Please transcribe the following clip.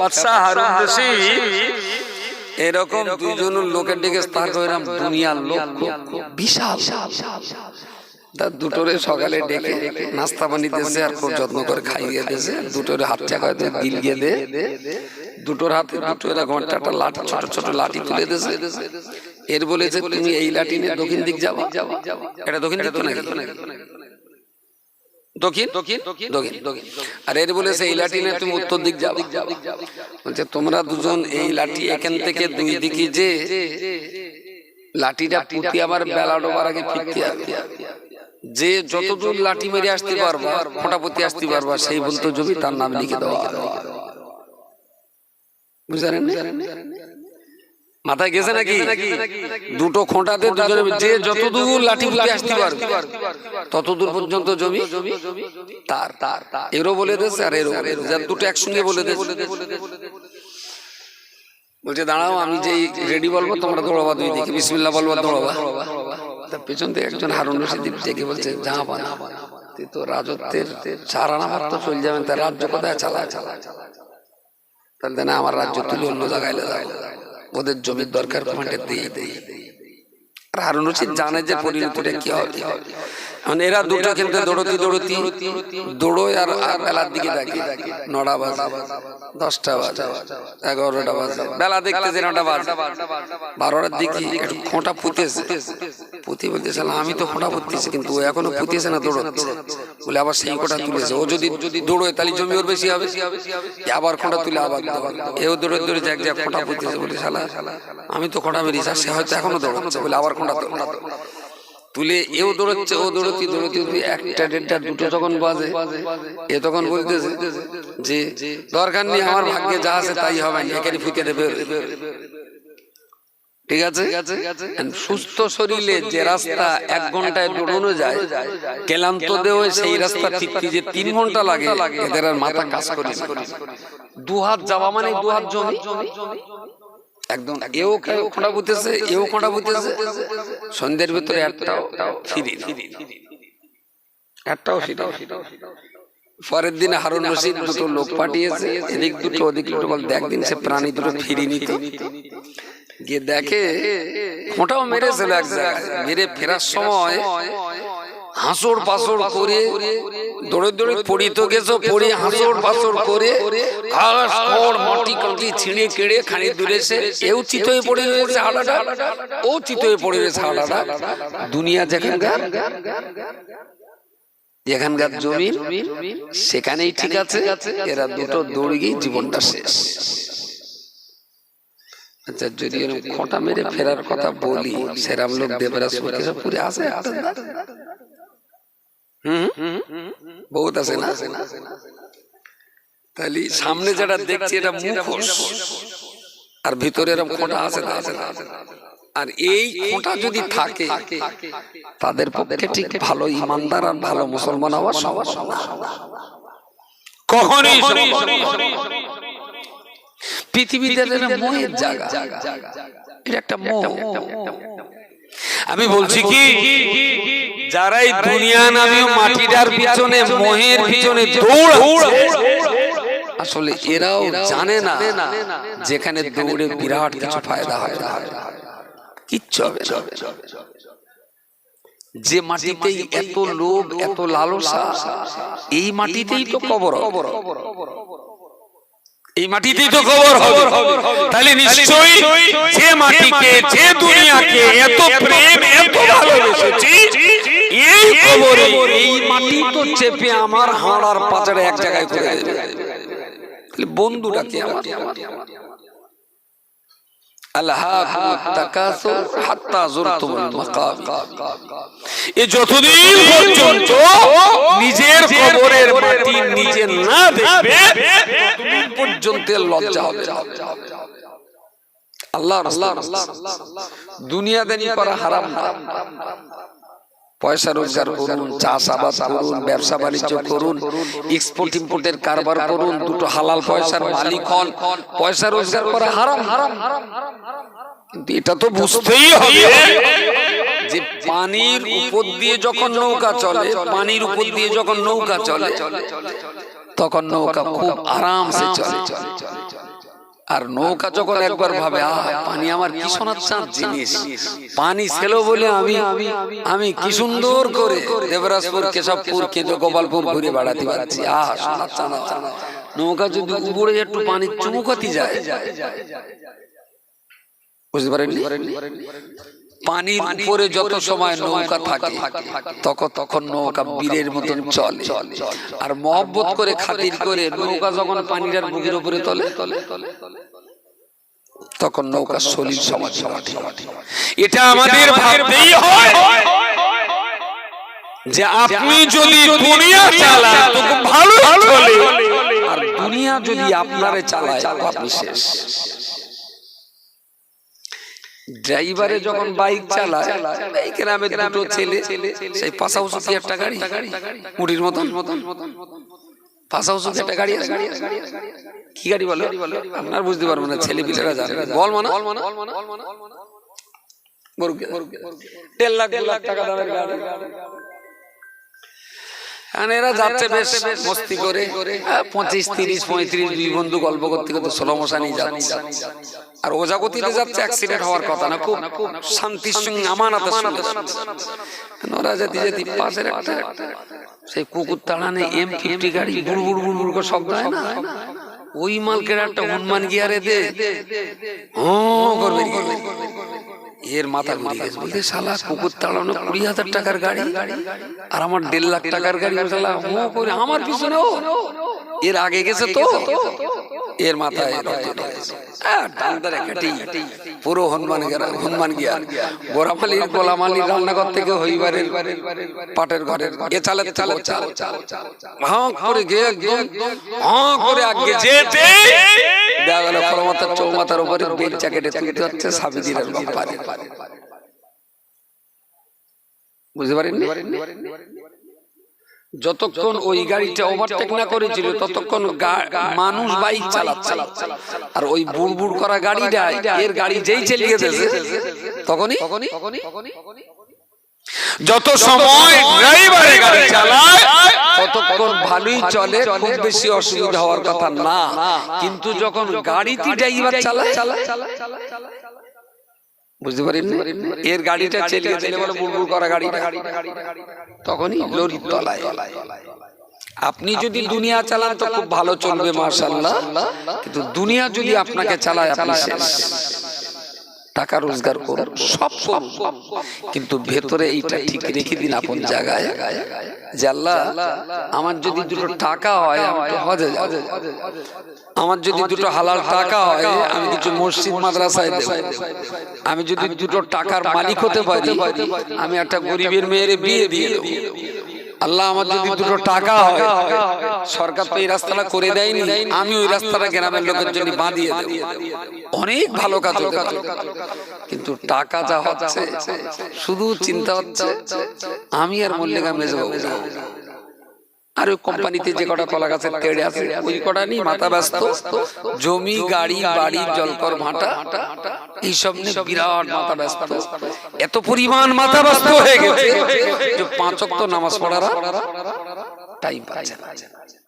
বাদশাহ হারুন রশিদ। এরকম দুজন লোকের দিকে হইলাম দুনিয়ার লোক বিশাল। তার দুটোরে সকালে ডেকে নাস্তা পানি দিয়েছে আর খুব যত্ন করে খাইয়ে দিয়েছে। দুটোরে হাত চাকা দিয়ে গিলিয়ে দে। দুটোর হাতে দুটো একটা একটা লাঠি ছোট ছোট লাঠি তুলে দিয়েছে। এর বলেছে তুমি এই লাঠি নিয়ে দক্ষিণ দিক যাবা? এটা দক্ষিণ দিক তো নাকি? দক্ষিণ? দক্ষিণ? দক্ষিণ। দক্ষিণ আর এর বলেছে এই লাঠি নিয়ে তুমি উত্তর দিক যাবে বলছে তোমরা দুজন এই লাঠি এখান থেকে দুই দিকে যে লাঠিটা পুঁতি আবার বেলা ডোবার আগে ফিরতে যে যতদূর লাঠি মেরে আসতে পারবা ফোঁটা পুঁতি আসতে পারবা সেই বলতো জমি তার নাম লিখে দেওয়া বুঝলেন মাথায় গেছে নাকি? দুটো খোঁটাতে দুজনে যে যতদূর লাঠি পুঁতি আসতে পারবে। ততদূর পর্যন্ত জমি তার। তার। এরও বলে দিয়েছে আর এরও দিয়েছে। দুটো একসঙ্গে বলে দিয়েছে। বলছে দাঁড়াও আমি যেই রেডি বলব তোমরা দৌড়াবা দুই দিকে। বিসমিল্লাহ বলব দৌড়াবা। তা পেছন থেকে একজন হারুন রশিদ ডেকে বলছে যা তুই তো রাজত্বের চার আনা ভাত তো চলে যাবেন তার রাজ্য কোথায় চালায়? চালায় তাহলে না আমার রাজ্য তুলে অন্য জায়গায় লাগায় ওদের জমির দরকার তোমাকে দিয়ে দেয় আর হারুন রশিদ জানে যে পরিণতিটা কি হবে। মানে এরা দুটো খেলতে দৌড়তি দৌড়তি দৌড়োয় আর আর বেলার দিকে দেখে। নটা বাজে। দশটা বাজে। এগারোটা বাজে। বেলা দেখতে যে নটা বাজে। বারোটার দিকে একটু খোঁটা পুঁতেছে পুঁতি বলতে সালাম আমি তো খোঁটা পুঁততেছি কিন্তু ও এখনও পুঁতেছে না দৌড়চ্ছে বলে আবার সেই খোঁটা তুলেছে। ও যদি দৌড়োয় তাহলে জমি ওর বেশি হবে। আবার খোঁটা তুলে আবার। এও দৌড়ে দৌড়ে এক জায়গায় খোঁটা পুঁতেছে বলে শালা আমি তো খোঁটা মেরেছি আর সে হয়তো এখনও দৌড়াচ্ছে বলে আবার খোঁটা খোঁটা। তুলে এও দৌড়চ্ছে ও দৌড়তি দৌড়তি একটা দেড়টা দুটো যখন বাজে এ তখন বলতেছে যে দরকার নেই আমার ভাগ্যে যা আছে তাই হবে এখানে ফুকে দেবে। ঠিক আছে? সুস্থ শরীরে যে রাস্তা এক ঘন্টায় দৌড়ানো যায় ক্লান্ত দেহ সেই রাস্তা ফিরতে যে তিন ঘণ্টা লাগে এদের আর মাথা কাজ করে না। দু হাত যাওয়া মানে দু হাত জমি। একদম এও খোঁড়া বুতেছে এও খোঁড়া বুতেছে সন্ধ্যের ভিতরে একটাও ফিরি একটাও। পরের দিন হারুন রশিদ দুটো লোক পাঠিয়েছে এদিক দুটো ওদিক দুটো বল একদিন সে প্রাণী দুটো ফিরি নিত গিয়ে দেখে খোঁটাও মেরেছিল এক জায়গায়। মেরে ফেরার সময় হাসড় পাসড় করে দৌড়ে দৌড়ে পড়ি তো গেছো পড়ি হাসড় পাসড় করে ঘাস খড় মাটি কাটি ছিঁড়ে কেড়ে খানি দূরে সে এও চিত পড়ে রয়েছে হাড়াটা ও চিত হয়ে পড়ে রয়েছে হাড়াটা দুনিয়া যেখানকার যেখানকার জমি সেখানেই ঠিক আছে এরা দুটো দৌড়ে গিয়ে জীবনটা শেষ। আচ্ছা যদি এরকম খোঁটা মেরে ফেরার কথা বলি সেরাম লোক দেবরাজ পুরে আছে? হুম? বহুত আছে না? তাহলে সামনে যেটা দেখছি এটা মুখোশ। আর ভিতরে এরকম খোঁটা আছে না আছে না আর এই খোঁটা যদি থাকে তাদের পক্ষে ঠিক ভালো ইমানদার আর ভালো মুসলমান হওয়া সবার কখনই। পৃথিবীতে মোহের জায়গা এটা একটা মোহ। আমি বলছি কি? যারা এই দুনিয়া নামে মাটিটার পিছনে, মোহের পিছনে আসলে এরাও জানে না যেখানে দৌড়ে বিরাট কিছু ফায়দা হয়। না কিচ্ছু হবে যে মাটিতেই এত লোভ, এত লালসা, এই মাটিতেই তো কবর এই মাটিতেই তো খবর হবে। তাহলে নিশ্চয়ই যে মাটিকে যে দুনিয়াকে এত প্রেম এত ভালোবেসেছি এই খবরে এই মাটি তো চেপে আমার হাড়ার পাচারে এক জায়গায় করে দেবে তাহলে বন্ধুটা কি আমার যতদিন পর্যন্ত নিজের কবরের মাটি নিজে না দেখবে পর্যন্ত লজ্জা হবে। আল্লাহ আল্লাহ দুনিয়াদানি করা হারাম না। পয়সা রোজগার করুন চাষাবাদ করুন ব্যবসা বাণিজ্য করুন এক্সপোর্ট ইম্পোর্টের কারবার করুন দুটো হালাল পয়সার মালিক হন। পয়সা রোজগার করা হারাম হারাম। কিন্তু এটা তো বুঝতেই হবে যে পানির উপর দিয়ে যখন নৌকা চলে পানির উপর দিয়ে যখন নৌকা চলে তখন নৌকা খুব আরামসে চলে। চলে। আর নৌকা যখন একবার ভাবে আহ পানি আমার কি সোনার চাঁদ জিনিস? পানি ছিল বলে আমি আমি কি সুন্দর করে দেবরাজপুর কেশবপুর কেন্দ্র গোপালপুর ঘুরে বেড়াতে পারছি। আহ সোনার চাঁদ। নৌকা যদি উপরে একটু পানি চুমুকাতি যায়। বুঝতে পারেন পানির উপরে যত সময় নৌকা থাকে তখন তখন নৌকা বীরের মতন চলে। আর মহব্বত করে খাতির করে নৌকা যখন পানিটার বুকের উপরে তলে তখন নৌকা সমাজ এটা আমাদের ভাবতেই হয়। যে আপনি যদি দুনিয়া চালান ভালো চলে। আর দুনিয়া যদি আপনারে চালায় আপনি শেষ। ড্রাইভারে যখন বাইক চালায় এই গ্রামে দুটো ছেলে সেই পাশাউসুতি একটা গাড়ি মুড়ির মতন। পাশাউসুতি একটা গাড়ি কি গাড়ি বলো? আপনার বুঝতে পারবেন না ছেলে পিলেরা জানে। বল মানা। দেড় লাখ দু লাখ টাকা দামের গাড়ি। এরা যাচ্ছে বেশ মস্তি করে। পঁচিশ তিরিশ পঁয়ত্রিশ দুই বন্ধু গল্প করতে করতে ষোলো মশা নিয়ে যাচ্ছে। আর ওজাগতিতে যাচ্ছে অ্যাক্সিডেন্ট হওয়ার কথা না খুব শান্তির সঙ্গে আমানাতের সঙ্গে। ওরা যেতে যেতে পাশের একটা সেই কুকুর তাড়ানে এম ফিফটি গাড়ি বুড় বুড় বুড় বুড় করে শব্দ হয় না? ওই মালকের একটা হনুমান গিয়ারে দে। হ করবে এর মাথা ঘুরে গেছে বলতে শালা কুকুর তাড়ানো কুড়ি হাজার টাকার গাড়ি? আর আমার দেড় লাখ টাকার গাড়ি শালা ও করে আমার পিছনে ও এর আগে গেছে তো। এর মাথায় কাটি, পুরো হনুমান হনুমান গিয়া গোরামালির রান্নাঘর থেকে হইবারের পাটের ঘরের এ চালে চালে চাল হাঁ করে গিয়ে একদম করে আগে যেতে। দেখা গেল কলমাতার চৌমাতার উপরে বেল জ্যাকেটে তুলতে হচ্ছে সাবিদিনের বুঝতে পারেননি যতক্ষণ ওই গাড়িটা ওভারটেক না করেছিল ততক্ষণ মানুষ বাইক চালাচ্ছে। আর ওই বুড় বুড় করা গাড়িটা এর গাড়ি যেই চালিয়ে দিয়েছে তখনই? যত সময় ড্রাইভারে গাড়ি চালায় ততক্ষণ ভালোই চলে খুব বেশি অসুবিধা হওয়ার কথা না। কিন্তু যখন গাড়িতে ড্রাইভার চালায় বুঝতে পারেন? এর গাড়িটা চালিয়ে দিলে বলে বুড়বুড় করা গাড়ি তখনই লরির তলায়। আপনি যদি দুনিয়া চালান তো খুব ভালো চলবে মার্শাল্লাহ কিন্তু দুনিয়া যদি আপনাকে চালায় আপনি শেষ। টাকা রোজগার করুন সব করুন কিন্তু ভেতরে এইটা ঠিক রেখে দিন আপন জায়গায়। যে আল্লাহ আমার যদি দুটো টাকা হয় আমি তো হজে আমার যদি দুটো হালাল টাকা হয় আমি কিছু মসজিদ মাদ্রাসায় দেব। আমি যদি দুটো টাকার মালিক হতে পারি আমি একটা গরিবের মেয়ের বিয়ে দিয়ে দেবো। আল্লাহ আমার যদি দুটো টাকা হয়, সরকার তো এই রাস্তাটা করে দেয়নি, আমি ওই রাস্তাটা গ্রামের লোকের জন্য বাঁধিয়ে অনেক ভালো কাজ। কিন্তু টাকা যা হচ্ছে, শুধু চিন্তা হচ্ছে, আমি আর মল্লিকা মেজবাবু। আর ওই কোম্পানিতে যে কটা কলা গাছের তেড়ে আছে, ওই কটা নিয়ে মাথা ব্যস্ত, জমি, গাড়ি, বাড়ি, জলকর ভাটা, এইসব নিয়ে বিরাট মাথা ব্যস্ত। এত পরিমাণ মাথা ব্যস্ত হয়ে গেছে যে পাঁচক তো নামাজ পড়ারা টাইম পাচ্ছে না।